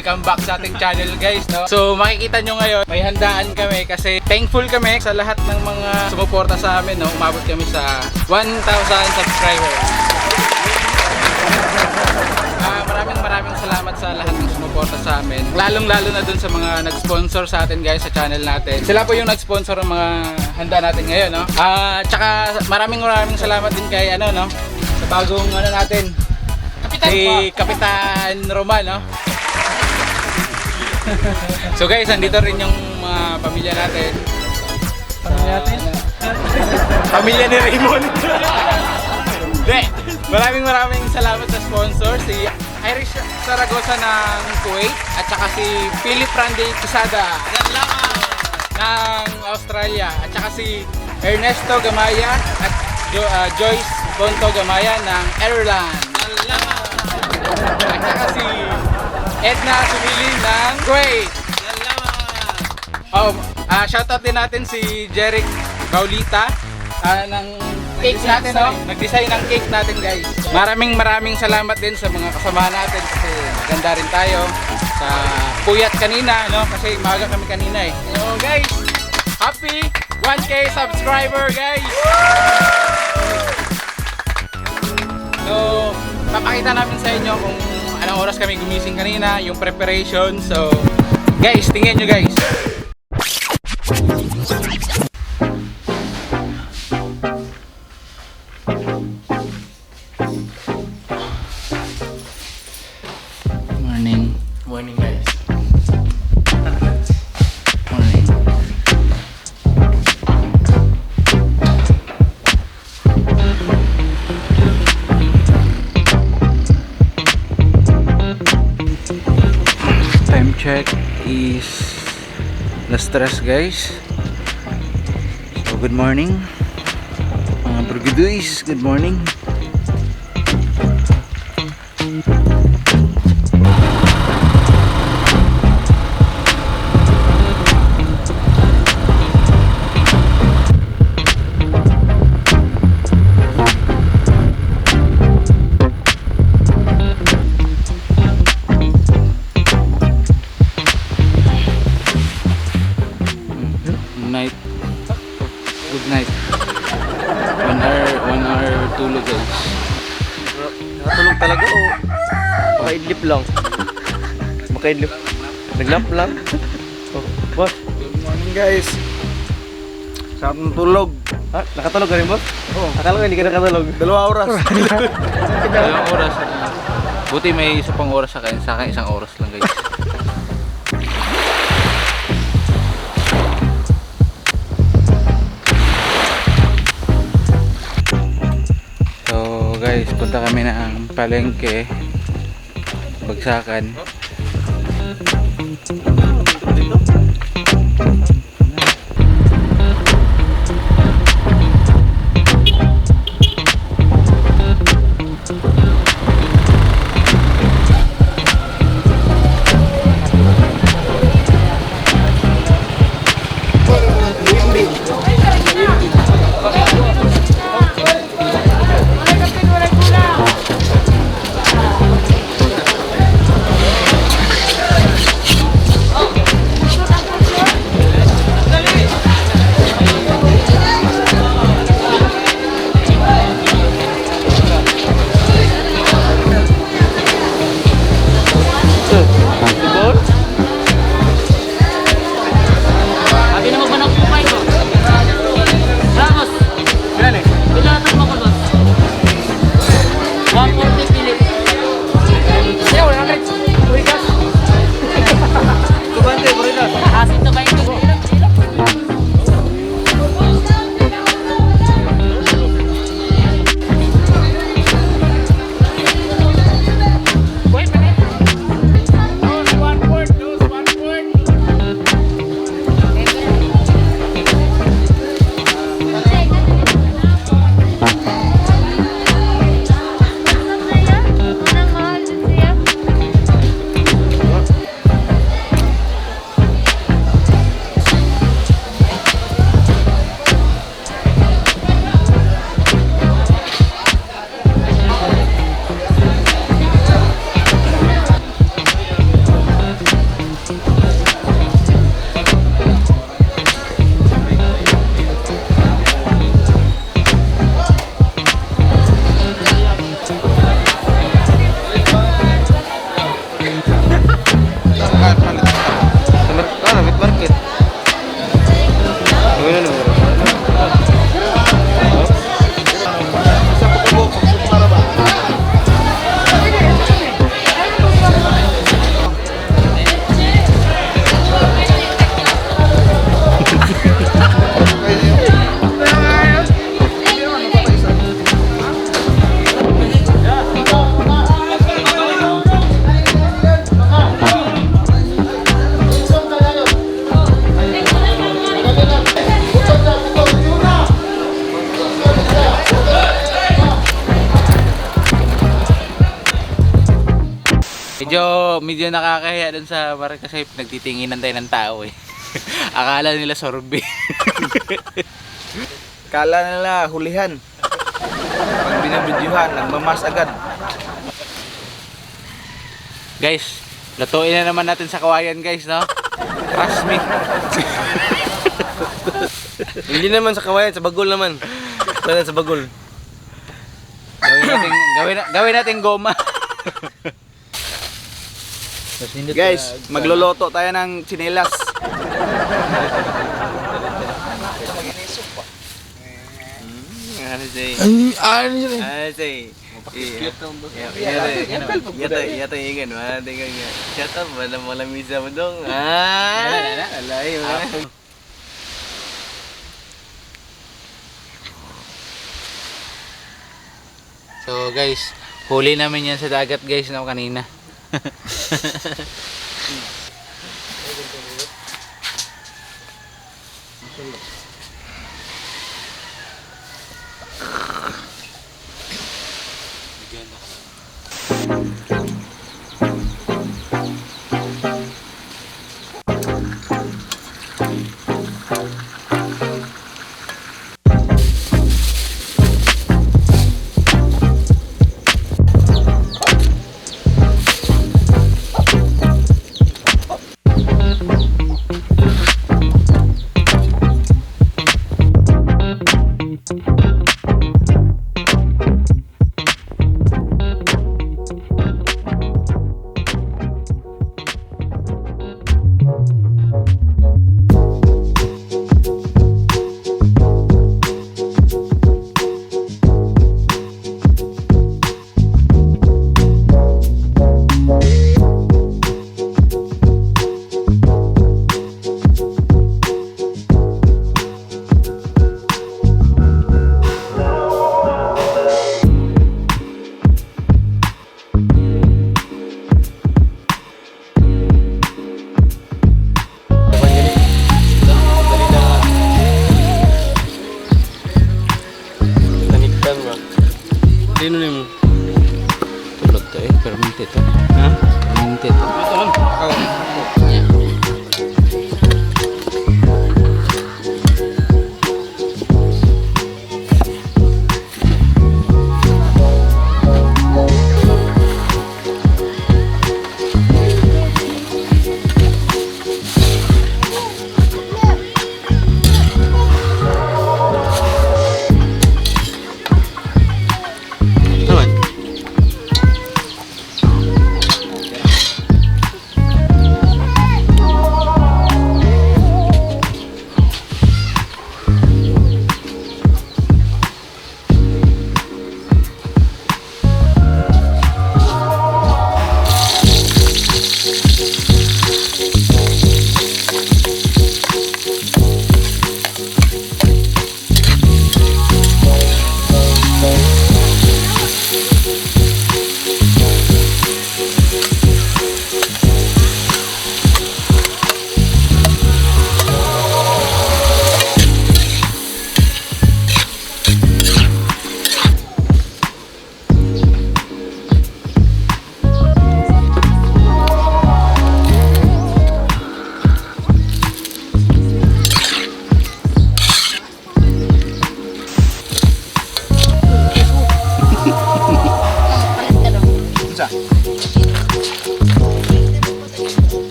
welcome back sa ating channel guys. No? So makikita nyo ngayon, may handaan kami kasi thankful kami sa lahat ng mga sumuporta sa amin. No? Umabot kami sa 1,000 subscribers. Ah, maraming maraming salamat sa lahat ng sumuporta sa amin. Lalong lalo na dun sa mga nag-sponsor sa atin guys sa channel natin. Sila po yung nag-sponsor ng mga handa natin ngayon, no? Ah, tsaka maraming maraming salamat din kay ano, no? Sa bagong ano natin. si Kapitan Roman, no? so guys, andito rin yung mga pamilya natin. Pamilya natin? pamilya ni Raymond. Hindi. Maraming maraming salamat sa sponsor. Si Irish Saragosa ng Kuwait at saka si Philip Randy Quesada ng Australia at saka si Ernesto Gamaya at Jo- ah, Joyce Bonto Gamaya ng Ireland. At saka si Edna Sumili ng Kuwait. Oh, ah shoutout din natin si Jeric Gaulita ah, ng cake natin, no? Nag-design ng cake natin, guys. Maraming maraming salamat din sa mga kasama natin kasi ganda rin tayo sa puyat kanina, no? Kasi maga kami kanina eh. So, guys, happy 1K subscriber, guys! So, papakita namin sa inyo kung anong oras kami gumising kanina, yung preparation. So, guys, tingnan nyo guys. Stress guys. So good morning. Mga bruguduis, good morning. Makaidlip. Naglap lang. Oh, boss. Good morning guys. Sarap ng tulog. Ha? Nakatulog ka rin boss? Oo. Akala ko hindi ka nakatulog. Dalawa oras. Dalawang oras. ah. Buti may isa pang oras sa akin. Sa akin isang oras lang guys. So guys, punta kami ng palengke. Bagsakan. Medyo, nakakahiya dun sa bar kasi nagtitinginan tayo ng tao eh. Akala nila sorbe. Kala nila hulihan. Pag binabidyuhan, nagmamas agad. guys, lutuin na naman natin sa kawayan guys, no? Trust me. Hindi naman sa kawayan, sa bagol naman. Sa bagol. Gawin natin, gawin, gawin natin goma. Guys, magluluto tayo ng chinelas. Ano say? Ano yun? Ano say? Yato, yato ingan, mana tinggal nga. Shut up, wala mo lang misa mo dong. Ah, alay mo. So guys, huli namin yan sa dagat guys no kanina. う ん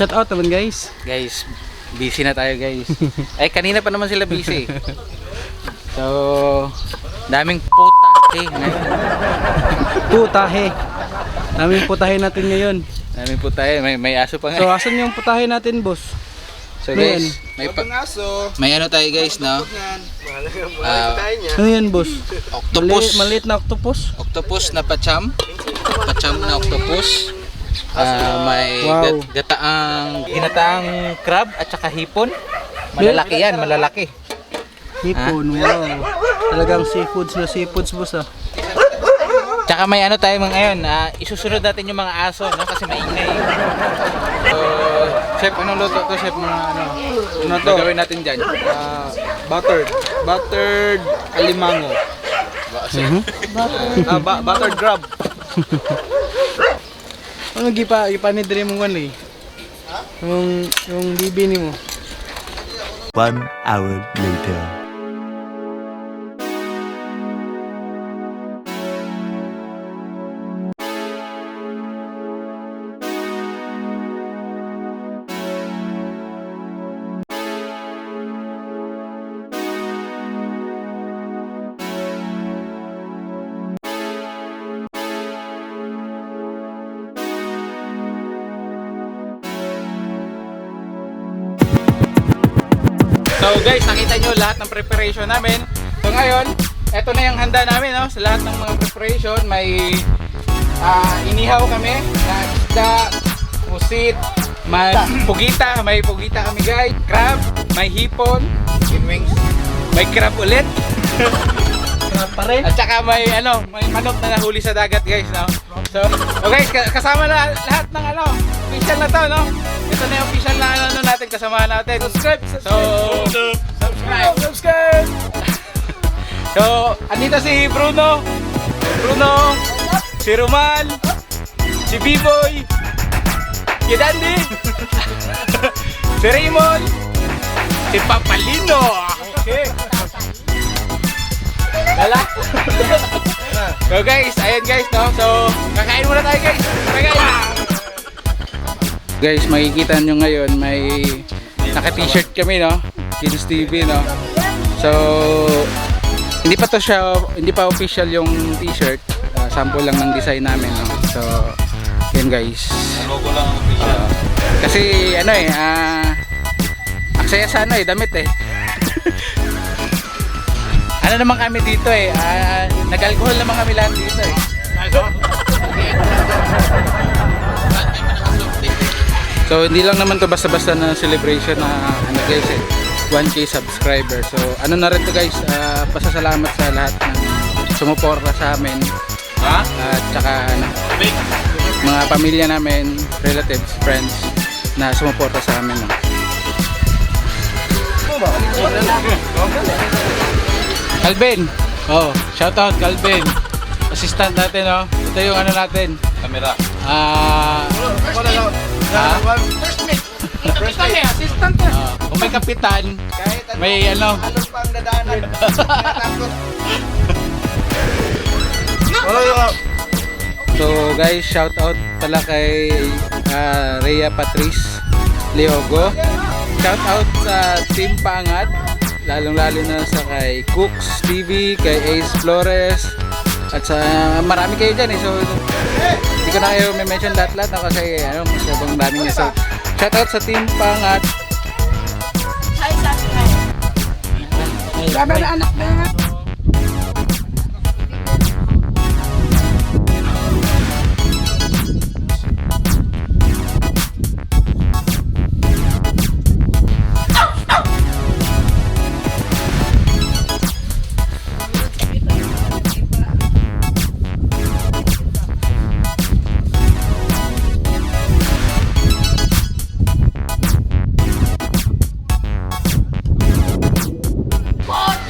Pa-shout out naman guys. guys, busy na tayo guys. Ay, kanina pa naman sila busy. So, daming puta eh ngayon. Putahe. Naming putahe natin ngayon. Daming puta eh, may, may aso pa nga. So asan yung putahe natin boss? So guys, may, pa, aso. may ano tayo guys, no? Ah, Ano yan boss? octopus. Maliit, maliit na octopus? Octopus na pacham. Pacham na octopus. Ah, may Wow. gat- gataang ginataang crab at saka hipon. Malalaki yan, malalaki. Hipon, wow. Talagang seafoods na seafoods boss ah. Tsaka may ano tayo mga ngayon, ah, isusunod natin yung mga aso, no? Kasi maingay. So, chef, anong luto to, chef? Mga ano, ano to? gagawin natin dyan? Ah, buttered. Buttered alimango. Ah, ba- buttered crab. Ano gipa gipa ni dire mo kan eh. Yung yung bibi ni mo. One hour later. So guys, nakita nyo lahat ng preparation namin. So ngayon, eto na yung handa namin no? sa lahat ng mga preparation. May ah, inihaw kami na isda, pusit, may pugita, may pugita kami guys, crab, may hipon, chicken wings, may crab ulit. Pare. At saka may ano, may manok na nahuli sa dagat guys, no? So, okay, ka- kasama na lahat ng ano, official na to, no? Ito na yung official na ano ano natin, kasama natin. Subscribe, So, subscribe, subscribe. so, andito si Bruno, Bruno, si Rumal, si B-Boy, si Dandy, si Raymond, si Papalino. Okay. Wala. so guys, ayan guys, no? So, kakain muna tayo guys. Bye guys. Guys, makikita nyo ngayon may naka-t-shirt kami, no? Kids TV, no? So, hindi pa to siya, hindi pa official yung t-shirt. Ah, sample lang ng design namin, no? So, yun guys. Logo lang ang official. Ah, kasi ano eh, ah, aksaya sana eh, damit eh. ano naman kami dito eh, ah, nag-alcohol naman kami lahat dito eh. So hindi lang naman to basta-basta na celebration na ano guys eh, 1k subscriber. So ano na rin to guys, ah, pasasalamat sa lahat ng sumuporta sa amin. Ha? At saka ano, mga pamilya namin, relatives, friends na sumuporta sa amin. No? Calvin! Oh, shout out Calvin! Assistant natin, no? Ito yung ano natin. Camera. Ah... ha? First mate. assistant Ah, kung may kapitan, may ano, Halos pa ang dadaanan. So guys, shout out pala kay ah, Rhea Patrice Leogo. Shout out sa Team Pangat, lalong-lalo na sa kay Cooks TV, kay Ace Flores, at sa marami kayo dyan eh. So hindi ko na kayo may mention lahat-lahat no, kasi ano, masyadong dami niya. So shout out sa Team Pangat.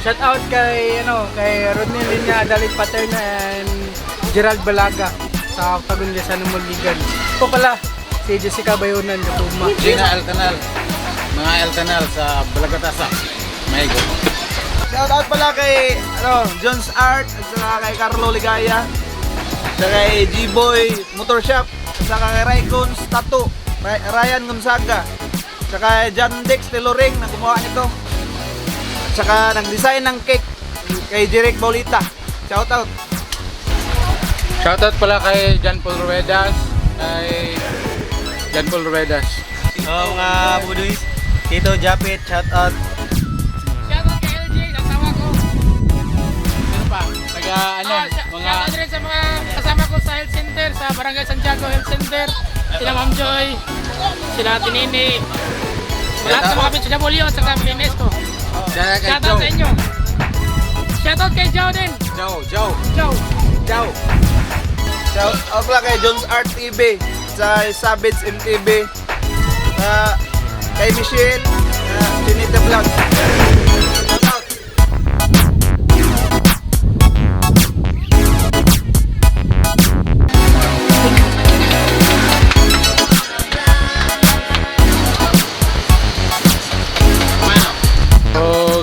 Shout out kay ano kay Rodney Linya, Dalit Paterna and Gerald Balaga sa Tagunlisan ng Muligan. Ito pala si Jessica Bayonan Katuma. Gina Alcanal. Mga Alcanal sa Balagatasa. Mahigo. Shout out pala kay ano, John's Art at saka kay Carlo Ligaya. Sa kay G-Boy Motor Shop. At saka kay Raycons Tattoo. Ryan Gonzaga. At saka kay John Dex Teloring na gumawa nito. At saka nag-design ng cake kay Jeric Baulita. Shout out. Shoutout pala kay John Paul Ruedas, kay John Paul Ruedas. Oh, mga buduis. Tito Japit, shout out. Shoutout kay LJ, asawa ko. Sino pa? Taga ano, Ah, sh- mga Shoutout rin sa mga kasama ko sa health center, sa Barangay Santiago Health Center. Sila Ma'am Joy, sila Tinini. Lahat sa mga at saka Minesco. Shoutout kay Shoutout Joe. sa inyo. Shoutout kay Joe din. Joe, Joe, Joe. Joe. Shout out pala kay Jones Art TV, sa Savage MTV, uh, kay Michelle, uh, Chinita Vlog.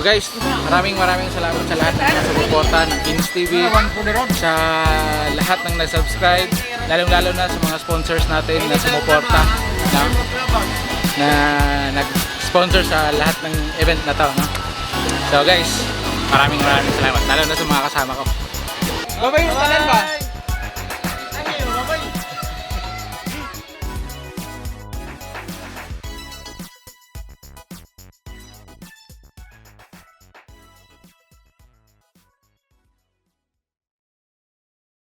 Guys, maraming maraming salamat sa lahat ng sumuporta ng Kings TV, sa lahat ng nag-subscribe, lalong-lalo na sa mga sponsors natin na sumuporta na, na nag-sponsor sa lahat ng event na to. No? So guys, maraming maraming salamat, lalo na sa mga kasama ko. Talan ba?